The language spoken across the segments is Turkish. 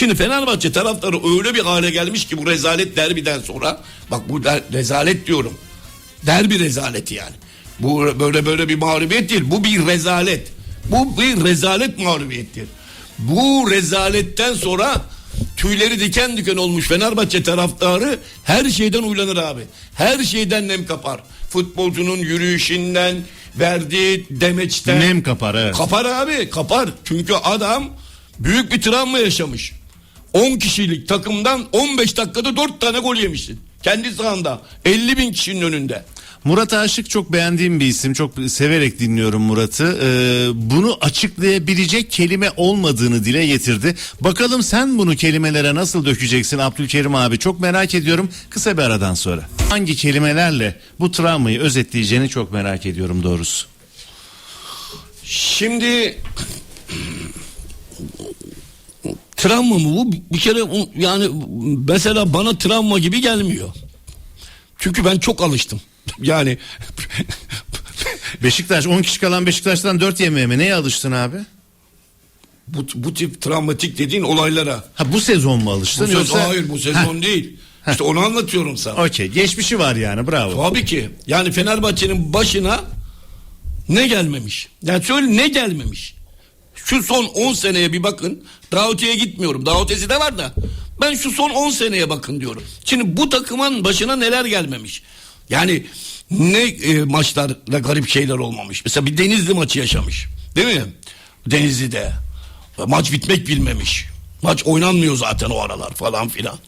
Şimdi Fenerbahçe taraftarı öyle bir hale gelmiş ki bu rezalet derbiden sonra bak bu der- rezalet diyorum. Derbi rezaleti yani. Bu böyle böyle bir mağlubiyet değil. Bu bir rezalet. Bu bir rezalet mağlubiyettir. Bu rezaletten sonra tüyleri diken diken olmuş Fenerbahçe taraftarı her şeyden uylanır abi. Her şeyden nem kapar. Futbolcunun yürüyüşünden, verdiği demeçten. Nem kapar, evet. Kapar abi kapar. Çünkü adam büyük bir travma yaşamış. 10 kişilik takımdan 15 dakikada 4 tane gol yemişsin. Kendi sahanda 50 bin kişinin önünde. Murat Aşık çok beğendiğim bir isim. Çok severek dinliyorum Murat'ı. Ee, bunu açıklayabilecek kelime olmadığını dile getirdi. Bakalım sen bunu kelimelere nasıl dökeceksin Abdülkerim abi? Çok merak ediyorum. Kısa bir aradan sonra. Hangi kelimelerle bu travmayı özetleyeceğini çok merak ediyorum doğrusu. Şimdi travma mı bu? Bir kere yani mesela bana travma gibi gelmiyor. Çünkü ben çok alıştım. Yani Beşiktaş 10 kişi kalan Beşiktaş'tan 4 yemeğe mi? Neye alıştın abi? bu, bu tip travmatik dediğin olaylara. Ha bu sezon mu alıştın Bu sezon, yoksa? hayır bu sezon değil. İşte onu anlatıyorum sana. Okey geçmişi var yani bravo. Tabii ki. Yani Fenerbahçe'nin başına ne gelmemiş? Yani şöyle ne gelmemiş? Şu son 10 seneye bir bakın. Daha öteye gitmiyorum. Daha ötesi de var da. Ben şu son 10 seneye bakın diyorum. Şimdi bu takımın başına neler gelmemiş? Yani ne e, maçlarla garip şeyler olmamış. Mesela bir Denizli maçı yaşamış. Değil mi? Denizli'de. Maç bitmek bilmemiş. Maç oynanmıyor zaten o aralar falan filan.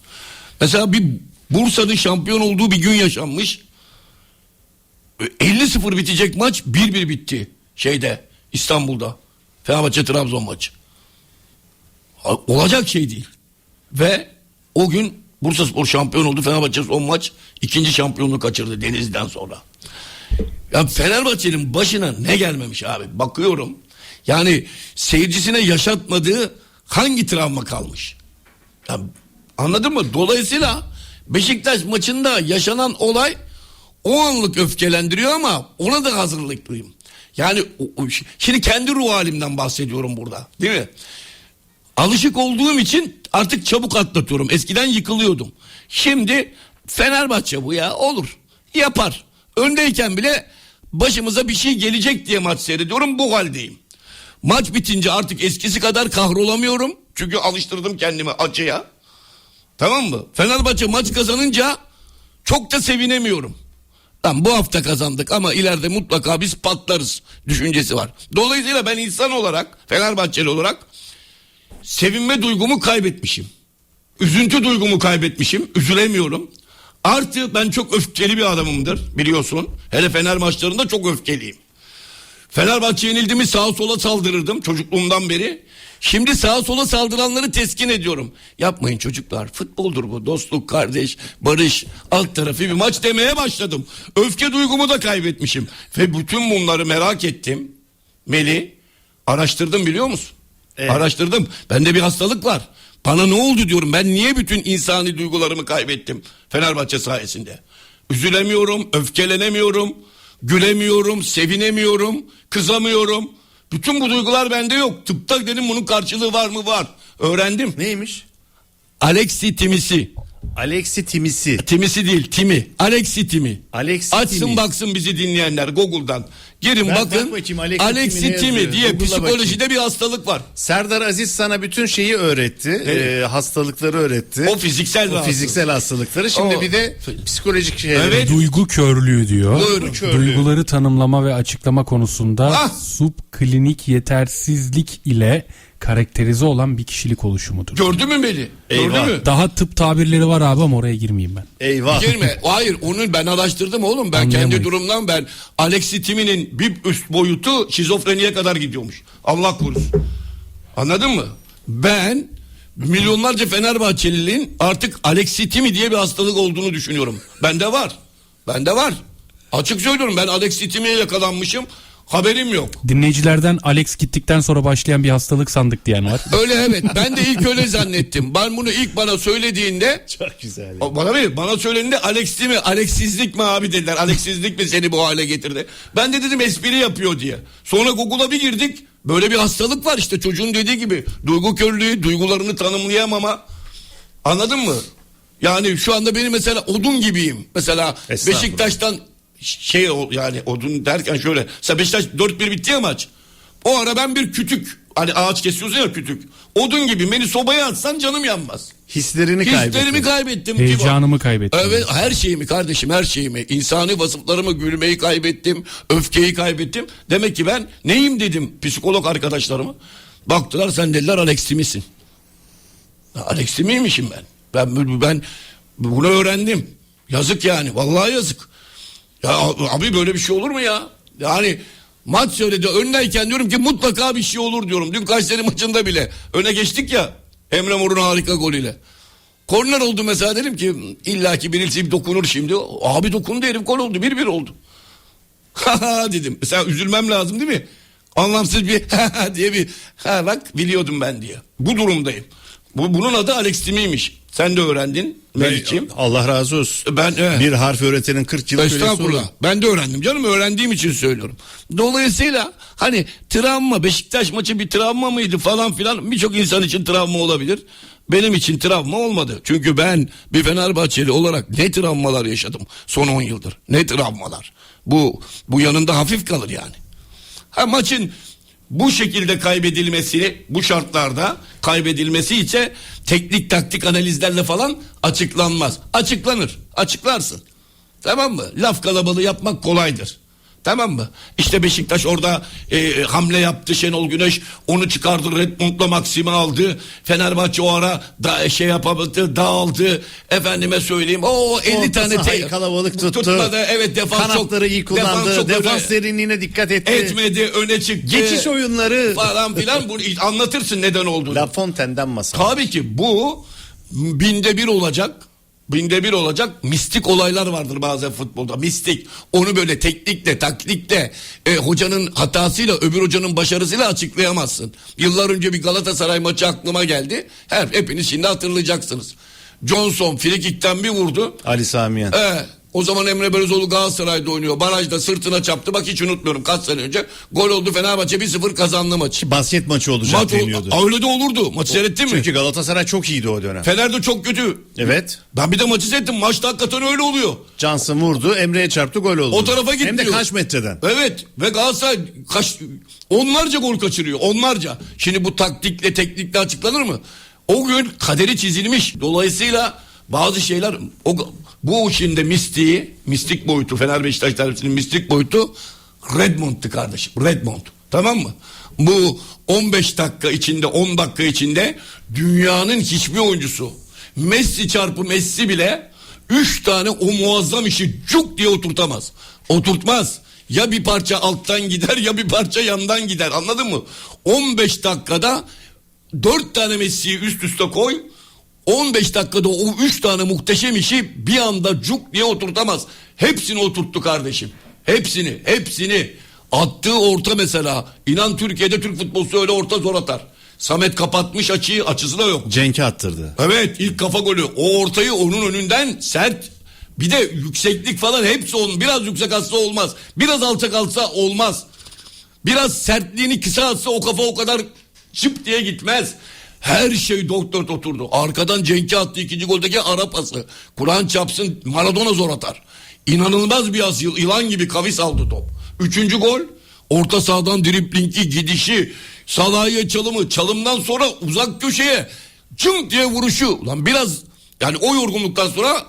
Mesela bir Bursa'nın şampiyon olduğu bir gün yaşanmış. 50-0 bitecek maç 1-1 bitti şeyde İstanbul'da. Fenerbahçe Trabzon maçı. Olacak şey değil. Ve o gün Bursa Spor şampiyon oldu. Fenerbahçe son maç ikinci şampiyonluğu kaçırdı Denizli'den sonra. Ya Fenerbahçe'nin başına ne gelmemiş abi? Bakıyorum. Yani seyircisine yaşatmadığı hangi travma kalmış? Ya, anladın mı? Dolayısıyla Beşiktaş maçında yaşanan olay o anlık öfkelendiriyor ama ona da hazırlıklıyım. Yani şimdi kendi ruh halimden bahsediyorum burada. Değil mi? Alışık olduğum için artık çabuk atlatıyorum. Eskiden yıkılıyordum. Şimdi Fenerbahçe bu ya olur. Yapar. Öndeyken bile başımıza bir şey gelecek diye maç seyrediyorum. Bu haldeyim. Maç bitince artık eskisi kadar kahrolamıyorum. Çünkü alıştırdım kendimi acıya. Tamam mı? Fenerbahçe maç kazanınca çok da sevinemiyorum. Lan bu hafta kazandık ama ileride mutlaka biz patlarız düşüncesi var. Dolayısıyla ben insan olarak, Fenerbahçeli olarak sevinme duygumu kaybetmişim. Üzüntü duygumu kaybetmişim. Üzülemiyorum. Artı ben çok öfkeli bir adamımdır biliyorsun. Hele Fener maçlarında çok öfkeliyim. Fenerbahçe yenildi mi sağa sola saldırırdım çocukluğumdan beri. Şimdi sağa sola saldıranları teskin ediyorum. Yapmayın çocuklar futboldur bu dostluk kardeş barış alt tarafı bir maç demeye başladım. Öfke duygumu da kaybetmişim. Ve bütün bunları merak ettim. Meli araştırdım biliyor musun? Evet. Araştırdım. Bende bir hastalık var. Bana ne oldu diyorum. Ben niye bütün insani duygularımı kaybettim Fenerbahçe sayesinde? Üzülemiyorum, öfkelenemiyorum, gülemiyorum, sevinemiyorum, kızamıyorum. Bütün bu duygular bende yok. Tıpta dedim bunun karşılığı var mı? Var. Öğrendim. Neymiş? Alexi Timisi. Alexi Timisi. Timisi değil, Timi. Alexi Timi. Alexi Açsın Timi. baksın bizi dinleyenler Google'dan. Girin Ben- bakın. bak bakayım Alexi Alexi, Timi diye Google'a psikolojide bir hastalık var. Serdar Aziz sana bütün şeyi öğretti. Evet. Ee, hastalıkları öğretti. O fiziksel O fiziksel hastalıkları. Şimdi O- bir de psikolojik şeyler. Evet. Duygu körlüğü diyor. Doğru. körlüğü. Duyguları tanımlama ve açıklama konusunda Ah! subklinik yetersizlik ile karakterize olan bir kişilik oluşumudur. Gördün mü beni? Eyvah. Gördün mü? Daha tıp tabirleri var abi ama oraya girmeyeyim ben. Eyvah. Girme. Hayır onun ben araştırdım oğlum. Ben kendi durumdan ben Alexi Timi'nin bir üst boyutu şizofreniye kadar gidiyormuş. Allah korusun. Anladın mı? Ben milyonlarca Fenerbahçelinin artık Alexi Timi diye bir hastalık olduğunu düşünüyorum. Bende var. Bende var. Açık söylüyorum ben Alexi Timi'ye yakalanmışım. Haberim yok. Dinleyicilerden Alex gittikten sonra başlayan bir hastalık sandık diyen var. Öyle evet. Ben de ilk öyle zannettim. Ben bunu ilk bana söylediğinde Çok güzel. O Bana bir bana söylendiğinde Alex'i mi Alexsizlik mi abi dediler. Alexsizlik mi seni bu hale getirdi? Ben de dedim espri yapıyor diye. Sonra Google'a bir girdik. Böyle bir hastalık var işte çocuğun dediği gibi. Duygu körlüğü, duygularını tanımlayamama. Anladın mı? Yani şu anda benim mesela odun gibiyim. Mesela Estağfurullah. Beşiktaş'tan şey yani odun derken şöyle. Mesela Beşiktaş 4-1 bitti ya maç. O ara ben bir kütük. Hani ağaç kesiyorsun ya kütük. Odun gibi beni sobaya atsan canım yanmaz. Hislerini kaybettin. Hislerimi kaybettim. Heyecanımı kaybettim. Evet her şeyimi kardeşim her şeyimi. İnsani vasıflarımı gülmeyi kaybettim. Öfkeyi kaybettim. Demek ki ben neyim dedim psikolog arkadaşlarıma. Baktılar sen dediler Alex Timi'sin. Alex Timi'ymişim ben. Ben ben bunu öğrendim. Yazık yani vallahi yazık. Ya abi böyle bir şey olur mu ya? Yani maç söyledi öndeyken diyorum ki mutlaka bir şey olur diyorum. Dün Kayseri maçında bile öne geçtik ya Emre Mor'un harika golüyle. Korner oldu mesela dedim ki illaki birisi bir dokunur şimdi. Abi dokundu herif gol oldu bir bir oldu. Ha dedim. Mesela üzülmem lazım değil mi? Anlamsız bir diye bir ha bak biliyordum ben diye. Bu durumdayım. Bu, bunun adı Alex Timi'ymiş. Sen de öğrendin Melih'ciğim. Allah razı olsun. Ben evet. Bir harf öğretenin 40 yıl Estağfurullah. Ben de öğrendim canım öğrendiğim için söylüyorum. Dolayısıyla hani travma Beşiktaş maçı bir travma mıydı falan filan birçok insan için travma olabilir. Benim için travma olmadı. Çünkü ben bir Fenerbahçeli olarak ne travmalar yaşadım son 10 yıldır. Ne travmalar. Bu bu yanında hafif kalır yani. Ha maçın bu şekilde kaybedilmesi, bu şartlarda kaybedilmesi ise teknik taktik analizlerle falan açıklanmaz. Açıklanır. Açıklarsın. Tamam mı? Laf kalabalığı yapmak kolaydır. Tamam mı? İşte Beşiktaş orada e, hamle yaptı Şenol Güneş onu çıkardı Redmond'la Maxim'i aldı. Fenerbahçe o ara da şey yapamadı dağıldı. Efendime söyleyeyim o 50 Orta tane sahayı kalabalık tuttu. Tutmadı. Evet defans çok Kanatları iyi kullandı. çok Defans, öne- derinliğine dikkat etti. etmedi öne çıktı. Geçiş oyunları. falan filan bunu anlatırsın neden olduğunu. La Fontaine'den masa. Tabii ki bu binde bir olacak. Binde bir olacak mistik olaylar vardır bazen futbolda mistik onu böyle teknikle taktikle e, hocanın hatasıyla öbür hocanın başarısıyla açıklayamazsın. Yıllar önce bir Galatasaray maçı aklıma geldi. Her hepiniz şimdi hatırlayacaksınız. Johnson frikikten bir vurdu. Ali Samiyen. Ee, o zaman Emre Belözoğlu Galatasaray'da oynuyor. Barajda sırtına çaptı. Bak hiç unutmuyorum kaç sene önce. Gol oldu Fenerbahçe 1-0 kazandı maçı. Basket maçı olacak Maç o- deniyordu. öyle de olurdu. Maçı seyrettin mi? Çünkü Galatasaray çok iyiydi o dönem. Fener de çok kötü. Evet. Ben bir de maçı seyrettim. Maçta hakikaten öyle oluyor. Johnson vurdu. Emre'ye çarptı gol oldu. O tarafa gitti. Hem de kaç metreden. Evet ve Galatasaray kaç, onlarca gol kaçırıyor. Onlarca. Şimdi bu taktikle teknikle açıklanır mı? O gün kaderi çizilmiş. Dolayısıyla bazı şeyler o, bu işin de mistiği, mistik boyutu Fener Beşiktaş derbisinin mistik boyutu Redmond'tu kardeşim. Redmond. Tamam mı? Bu 15 dakika içinde 10 dakika içinde dünyanın hiçbir oyuncusu Messi çarpı Messi bile 3 tane o muazzam işi cuk diye oturtamaz. Oturtmaz. Ya bir parça alttan gider ya bir parça yandan gider anladın mı? 15 dakikada 4 tane Messi'yi üst üste koy 15 dakikada o 3 tane muhteşem işi bir anda cuk diye oturtamaz. Hepsini oturttu kardeşim. Hepsini, hepsini. Attığı orta mesela. İnan Türkiye'de Türk futbolcusu öyle orta zor atar. Samet kapatmış açıyı, açısı da yok. Cenk'e attırdı. Evet ilk kafa golü. O ortayı onun önünden sert. Bir de yükseklik falan hepsi onun. Biraz yüksek atsa olmaz. Biraz alçak atsa olmaz. Biraz sertliğini kısa atsa o kafa o kadar çıp diye gitmez. Her şey doktor oturdu. Arkadan Cenk'e attı ikinci goldeki ara pası. Kur'an çapsın Maradona zor atar. İnanılmaz bir as yılan gibi kavis aldı top. Üçüncü gol orta sahadan driplingi gidişi Salah'ya çalımı çalımdan sonra uzak köşeye cım diye vuruşu. Ulan biraz yani o yorgunluktan sonra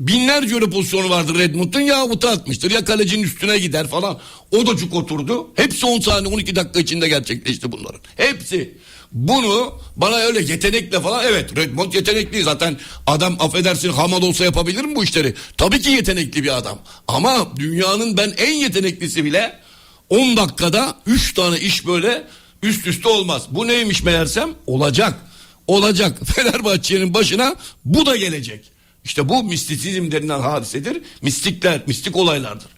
binlerce öyle pozisyonu vardır Redmond'un ya avuta atmıştır ya kalecinin üstüne gider falan. O da cuk oturdu. Hepsi 10 saniye 12 dakika içinde gerçekleşti bunların. Hepsi. Bunu bana öyle yetenekle falan evet Redmond yetenekli zaten adam affedersin hamal olsa yapabilir mi bu işleri? Tabii ki yetenekli bir adam. Ama dünyanın ben en yeteneklisi bile 10 dakikada 3 tane iş böyle üst üste olmaz. Bu neymiş meğersem? Olacak. Olacak. Fenerbahçe'nin başına bu da gelecek. İşte bu mistisizm denilen hadisedir. Mistikler, mistik olaylardır.